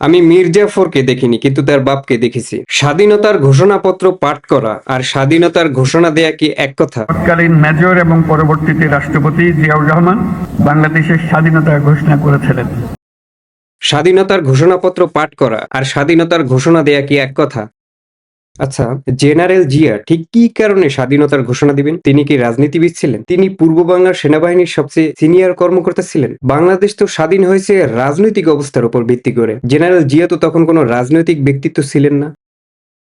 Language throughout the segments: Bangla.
আমি মির্জাফরকে দেখিনি কিন্তু তার বাপকে দেখেছি। স্বাধীনতার ঘোষণাপত্র পাঠ করা আর স্বাধীনতার ঘোষণা দেয়া কি এক কথা? তৎকালীন মেজর এবং পরবর্তীতে রাষ্ট্রপতি জিয়াউর রহমান বাংলাদেশের স্বাধীনতা ঘোষণা করেছিলেন। স্বাধীনতার ঘোষণাপত্র পাঠ করা আর স্বাধীনতার ঘোষণা দেয়া কি এক কথা? আচ্ছা জেনারেল জিয়া ঠিক কি কারণে স্বাধীনতার ঘোষণা দিবেন? তিনি কি রাজনীতিবিদ ছিলেন? তিনি পূর্ব বাংলার সেনাবাহিনীর সবচেয়ে সিনিয়র কর্মকর্তা ছিলেন? বাংলাদেশ তো স্বাধীন হয়েছে রাজনৈতিক অবস্থার উপর ভিত্তি করে। জেনারেল জিয়া তো তখন কোনো রাজনৈতিক ব্যক্তিত্ব ছিলেন না।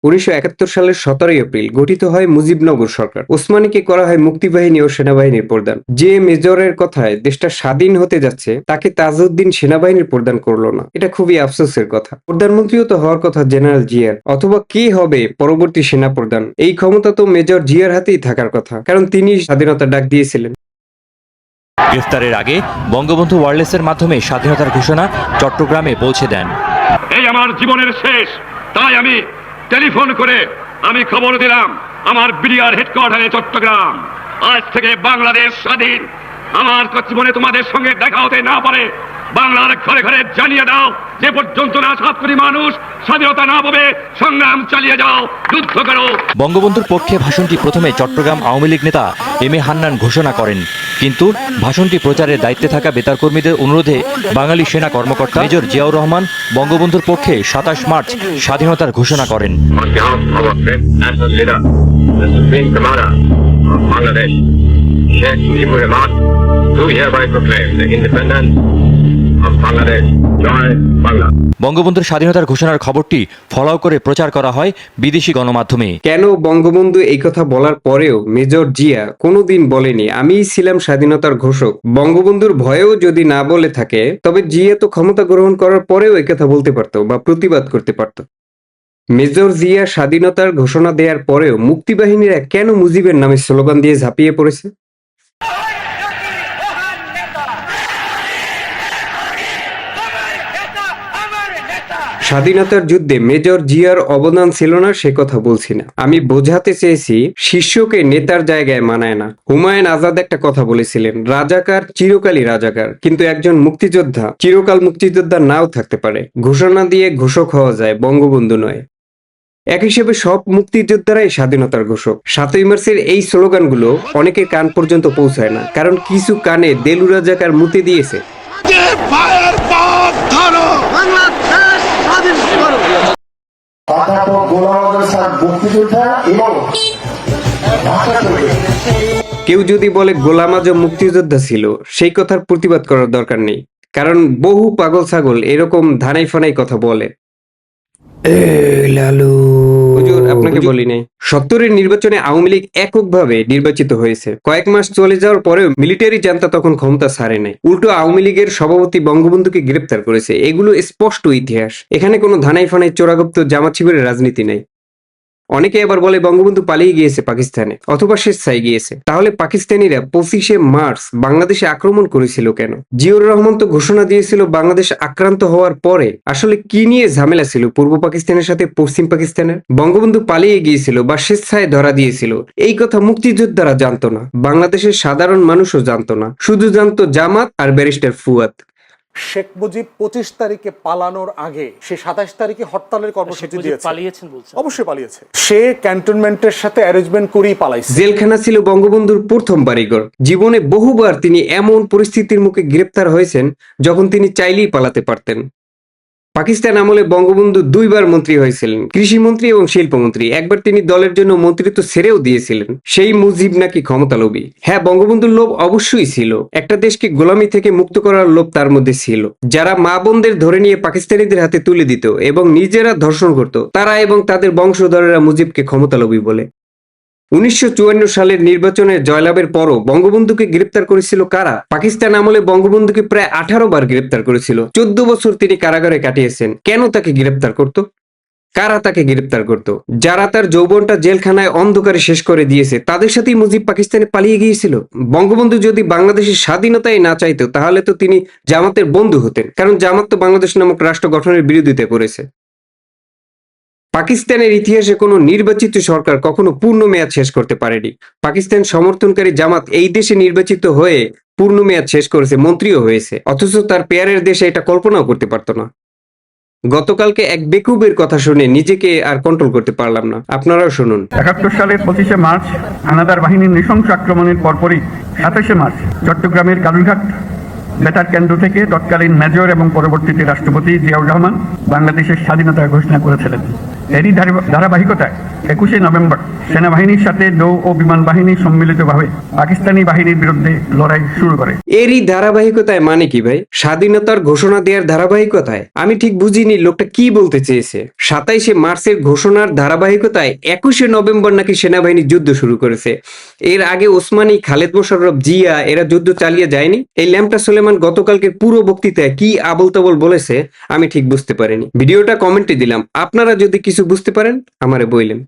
উনিশশো একাত্তর সালের সতেরোই এপ্রিল গঠিত হয় মুজিবনগর সরকার। ওসমানীকে করা হয় মুক্তিবাহিনী ও সেনাবাহিনীর প্রধান। যে মেজরের কথায় দেশটা স্বাধীন হতে যাচ্ছে তাকে তাজউদ্দিন সেনাবাহিনীর প্রদান করল না। এটা খুবই আফসোসের কথা। প্রধানমন্ত্রীও তো হওয়ার কথা জেনারেল জিয়ার। অথবা কে হবে পরবর্তী সেনা প্রধান এই ক্ষমতা তো মেজর জিয়ার হাতেই থাকার কথা কারণ তিনি স্বাধীনতা ডাক দিয়েছিলেন। গ্রেফতারের আগে বঙ্গবন্ধু ওয়ারলেসের মাধ্যমে স্বাধীনতার ঘোষণা চট্টগ্রামে পৌঁছে দেন। এই আমার জীবনের শেষ। তাই আমি টেলিফোন করে আমি খবর দিলাম, আমার বিডিআর হেডকোয়ার্টারে চট্টগ্রাম। আজ থেকে বাংলাদেশ স্বাধীন। আমার জীবনে তোমাদের সঙ্গে দেখা হতে না পারে। বাংলার ঘরে ঘরে জানিয়ে দাও যে পর্যন্ত না সাত কোটি মানুষ স্বাধীনতা না পাবে সংগ্রাম চালিয়ে যাও যুদ্ধ করো। বঙ্গবন্ধুর পক্ষে ভাষণটি প্রথমে চট্টগ্রাম আওয়ামী লীগ নেতা এম এ হান্নান ঘোষণা করেন। কিন্তু ভাষণটি প্রচারের দায়িত্বে থাকা বেতার কর্মীদের অনুরোধে বাঙালি সেনা কর্মকর্তা মেজর জিয়াউর রহমান বঙ্গবন্ধুর পক্ষে সাতাশ মার্চ স্বাধীনতার ঘোষণা করেন। On behalf of our বঙ্গবন্ধুর স্বাধীনতার ঘোষণার খবরটি ফলাও করে প্রচার করা হয় বিদেশি গণমাধ্যমে। কেন বঙ্গবন্ধু এই কথা বলার পরেও মেজর জিয়া কোনোদিন বলেনি আমিই ছিলাম স্বাধীনতার ঘোষক বঙ্গবন্ধুর ভয়েও যদি না বলে থাকে তবে জিয়া তো ক্ষমতা গ্রহণ করার পরেও এই কথা বলতে পারতো বা প্রতিবাদ করতে পারতো। মেজর জিয়া স্বাধীনতার ঘোষণা দেওয়ার পরেও মুক্তিবাহিনীরা কেন মুজিবের নামে স্লোগান দিয়ে ঝাঁপিয়ে পড়েছে? স্বাধীনতার যুদ্ধে মেজর জিয়ার অবদান ছিল না, সে কথা বলছি না। আমি বোঝাতে চেয়েছি, শিষ্যকে নেতার জায়গায় মানায় না। হুমায়ুন আজাদ একটা কথা বলেছিলেন, রাজাকার চিরকালই রাজাকার। কিন্তু একজন মুক্তিযোদ্ধা, চিরকাল মুক্তিযোদ্ধা নাও থাকতে পারে। ঘোষণা দিয়ে ঘোষক হওয়া যায়, বঙ্গবন্ধু নয়। এক হিসেবে সব মুক্তিযোদ্ধারাই স্বাধীনতার ঘোষক। সাতই মার্চের এই স্লোগানগুলো অনেকের কান পর্যন্ত পৌঁছায় না, কারণ কিছু কানে দেলু রাজাকার মুতে দিয়েছে। অধ্যাপক গোলাম আজম মুক্তিযোদ্ধা এবং কেউ যদি বলে গোলাম আজম মুক্তিযোদ্ধা ছিল সেই কথার প্রতিবাদ করার দরকার নেই কারণ বহু পাগল ছাগল এরকম ধানাই ফানাই কথা বলে। লালু। হুজুর আপনাকে বলি নাই সত্তরের নির্বাচনে আওয়ামী লীগ এককভাবে নির্বাচিত হয়েছে। কয়েক মাস চলে যাওয়ার পরেও মিলিটারি জান্তা তখন ক্ষমতা ছাড়ে নাই। উল্টো আওয়ামী লীগের সভাপতি বঙ্গবন্ধুকে গ্রেপ্তার করেছে। এগুলো স্পষ্ট ইতিহাস। এখানে কোনো ধানাই ফানাই চোরাগুপ্ত জামাত শিবিরের রাজনীতি নাই। অনেকে এবার বলে বঙ্গবন্ধু পালিয়ে গিয়েছে পাকিস্তানে, অথবা স্বেচ্ছায় গিয়েছে। তাহলে পাকিস্তানিরা পঁচিশে মার্চ বাংলাদেশে আক্রমণ করেছিল কেন? জিয়র রহমান তো ঘোষণা দিয়েছিল বাংলাদেশ আক্রান্ত হওয়ার পরে আসলে কি নিয়ে ঝামেলা ছিল পূর্ব পাকিস্তানের সাথে পশ্চিম পাকিস্তানের? বঙ্গবন্ধু পালিয়ে গিয়েছিল বা স্বেচ্ছায় ধরা দিয়েছিল, এই কথা মুক্তিযোদ্ধারা জানতো না, বাংলাদেশের সাধারণ মানুষও জানতো না, শুধু জানতো জামাত আর ব্যারিস্টার ফুয়াদ। শেখ মুজিব পঁচিশ তারিখে পালানোর আগে সে সাতাশ তারিখে হরতালের কর্মসূচি দিয়েছে। পালিয়েছেন বলছে অবশ্যই পালিয়েছে। সে ক্যান্টনমেন্টের সাথে অ্যারেঞ্জমেন্ট করেই পালাইছে। জেলখানা ছিল বঙ্গবন্ধুর প্রথম বাড়িঘর। জীবনে বহুবার তিনি এমন পরিস্থিতির মুখে গ্রেপ্তার হয়েছেন যখন তিনি চাইলেই পালাতে পারতেন। পাকিস্তান আমলে বঙ্গবন্ধু দুইবার মন্ত্রী হয়েছিলেন, কৃষিমন্ত্রী এবং শিল্পমন্ত্রী। একবার তিনি দলের জন্য মন্ত্রিত্ব ছেড়েও দিয়েছিলেন, সেই মুজিব নাকি ক্ষমতালোভী। হ্যাঁ বঙ্গবন্ধুর লোভ অবশ্যই ছিল। একটা দেশকে গোলামি থেকে মুক্ত করার লোভ তার মধ্যে ছিল। যারা মা বোনদের ধরে নিয়ে পাকিস্তানিদের হাতে তুলে দিত এবং নিজেরা ধর্ষণ করত, তারা এবং তাদের বংশধরেরা মুজিবকে ক্ষমতালোভী বলে। উনিশশো সালের নির্বাচনে জয়লাভের পরও বঙ্গবন্ধুকে গ্রেপ্তার করেছিল কারা? পাকিস্তান আমলে বঙ্গবন্ধুকে প্রায় আঠারো বার গ্রেপ্তার করেছিল। চোদ্দ বছর তিনি কারাগারে কাটিয়েছেন। কেন তাকে গ্রেপ্তার করত? কারা তাকে গ্রেপ্তার করত? যারা তার যৌবনটা জেলখানায় অন্ধকারে শেষ করে দিয়েছে, তাদের সাথেই মুজিব পাকিস্তানে পালিয়ে গিয়েছিল। বঙ্গবন্ধু যদি বাংলাদেশের স্বাধীনতাই না চাইতো, তাহলে তো তিনি জামাতের বন্ধু হতেন। কারণ জামাত তো বাংলাদেশ নামক রাষ্ট্র গঠনের বিরোধিতা করেছে। পাকিস্তানের ইতিহাসে কোনো নির্বাচিত সরকার কখনো পূর্ণ মেয়াদ শেষ করতে পারেনি। পাকিস্তান সমর্থনকারী জামাত এই দেশে নির্বাচিত হয়ে পূর্ণ মেয়াদ শেষ করেছে, মন্ত্রীও হয়েছে। অথচ তার পেয়ারের দেশে এটা কল্পনাও করতে পারতো না। গতকালকে এক বেকুবের কথা শুনে নিজেকে আর কন্ট্রোল করতে পারলাম না। আপনারাও শুনুন। একাত্তর সালের পঁচিশে মার্চ হানাদার বাহিনীর নৃশংস আক্রমণের পরপরই সাতাশে মার্চ চট্টগ্রামের কালুরঘাট বেতার কেন্দ্র থেকে তৎকালীন মেজর এবং পরবর্তীতে রাষ্ট্রপতি জিয়াউর রহমান বাংলাদেশের স্বাধীনতা ঘোষণা করেছিলেন। এরই ধারাবাহিকতায় একুশে নভেম্বর। সেনাবাহিনীর সাথে নৌ ও বিমান বাহিনী সম্মিলিতভাবে পাকিস্তানি বাহিনীর বিরুদ্ধে লড়াই শুরু করে। এরই ধারাবাহিকতায় মানে কি ভাই? স্বাধীনতার ঘোষণা দেওয়ার ধারাবাহিকতায়? আমি ঠিক বুঝিনি লোকটা কি বলতে চেয়েছে। সাতাইশে মার্চের ঘোষণার ধারাবাহিকতায় একুশে নভেম্বর নাকি সেনাবাহিনী যুদ্ধ শুরু করেছে। এর আগে ওসমানী, খালেদ মোশাররফ, জিয়া, এরা যুদ্ধ চালিয়ে যায়নি। এই ল্যাম্পটা সুলেমান গতকালকে পুরো বক্তৃতায় কি আবল তাবল বলেছে, আমি ঠিক বুঝতে পারিনি। ভিডিওটা কমেন্টে দিলাম। আপনারা যদি কিছু বুঝতে পারেন, আমারে বইলেন।